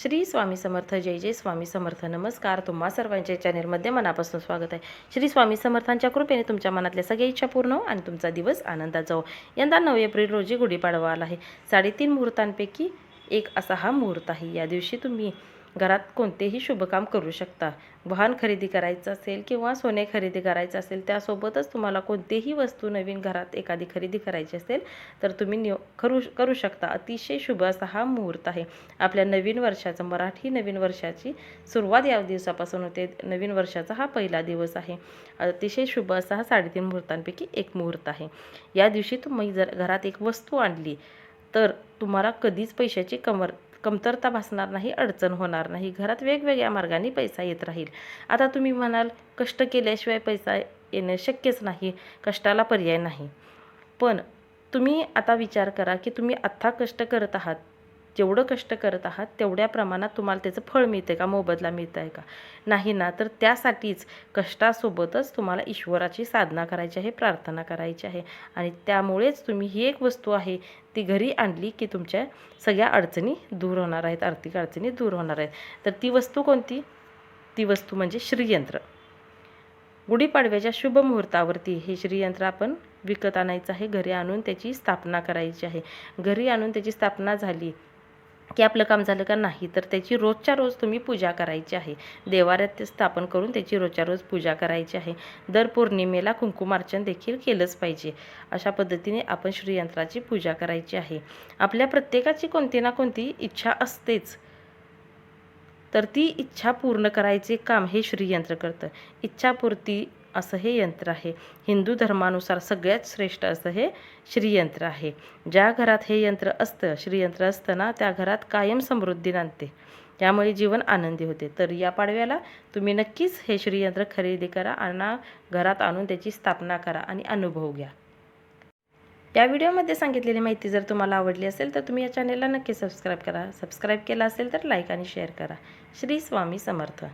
श्री स्वामी समर्थ जय जय स्वामी समर्थ. नमस्कार तुम्हा सर्वांच्या चॅनेलमध्ये मनापासून स्वागत आहे. श्री स्वामी समर्थांच्या कृपेने तुमच्या मनातल्या सगळ्या इच्छा पूर्ण हो आणि तुमचा दिवस आनंदात जाऊ हो. यंदा नऊ एप्रिल रोजी गुढीपाडवा आला आहे. साडेतीन मुहूर्तांपैकी एक असा हा मुहूर्त आहे. या दिवशी तुम्ही घरात कोणतेही शुभकाम करू शकता. वाहन खरेदी करायचं असेल किंवा सोने खरेदी करायचं असेल त्यासोबतच तुम्हाला कोणतीही वस्तू नवीन घरात एखादी खरेदी करायची असेल तर तुम्ही नि करू करू शकता. अतिशय शुभ असा हा मुहूर्त आहे. आपल्या नवीन वर्षाचं मराठी नवीन वर्षाची सुरुवात या दिवसापासून होते. नवीन वर्षाचा हा पहिला दिवस आहे. अतिशय शुभ असा हा साडेतीन मुहूर्तांपैकी एक मुहूर्त आहे. या दिवशी तुम्ही जर घरात एक वस्तू आणली तर तुम्हाला कधीच पैशाची कमर कमतरता भासणार नाही अडचण होणार नाही. घरात वेगवेगळ्या मार्गाने पैसा येत राहील. आता तुम्ही म्हणाल कष्ट केल्याशिवाय पैसा येणं शक्यच नाही कष्टाला पर्याय नाही. पण तुम्ही आता विचार करा की तुम्ही आत्ता कष्ट करत आहात जेवढं कष्ट करत आहात तेवढ्या प्रमाणात तुम्हाला त्याचं फळ मिळते का? मोबदला मिळत आहे का? नाही ना तर त्यासाठीच कष्टासोबतच तुम्हाला ईश्वराची साधना करायची आहे प्रार्थना करायची आहे. आणि त्यामुळेच तुम्ही ही एक वस्तू आहे ती घरी आणली की तुमच्या सगळ्या अडचणी दूर होणार आहेत आर्थिक अडचणी दूर होणार आहेत. तर ती वस्तू कोणती? ती वस्तू म्हणजे श्रीयंत्र. गुढीपाडव्याच्या शुभ मुहूर्तावरती हे श्रीयंत्र आपण विकत आणायचं आहे घरी आणून त्याची स्थापना करायची आहे. घरी आणून त्याची स्थापना झाली की आपलं काम झालं का नाही तर त्याची रोजच्या रोज तुम्ही पूजा करायची आहे. देवाऱ्यात ते स्थापन करून त्याची रोजच्या रोज पूजा करायची आहे. दर पौर्णिमेला कुंकुमार्चन देखील केलंच पाहिजे. अशा पद्धतीने आपण श्रीयंत्राची पूजा करायची आहे. आपल्या प्रत्येकाची कोणती ना कोणती इच्छा असतेच. तर ती इच्छा पूर्ण करायचे काम हे श्रीयंत्र करतं. इच्छापूर्ती असं हे यंत्र आहे. हिंदू धर्मानुसार सगळ्यात श्रेष्ठ असं हे श्रीयंत्र आहे. ज्या घरात हे यंत्र असतं श्रीयंत्र असतं ना त्या घरात कायम समृद्धी नांदते. त्यामुळे जीवन आनंदी होते. तर या पाडव्याला तुम्ही नक्कीच हे श्रीयंत्र खरेदी करा आणि घरात आणून त्याची स्थापना करा आणि अनुभव घ्या. या व्हिडिओमध्ये सांगितलेली माहिती जर तुम्हाला आवडली असेल तर तुम्ही या चॅनेलला नक्की सबस्क्राईब करा. सबस्क्राईब केला असेल तर लाईक आणि शेअर करा. श्री स्वामी समर्थ.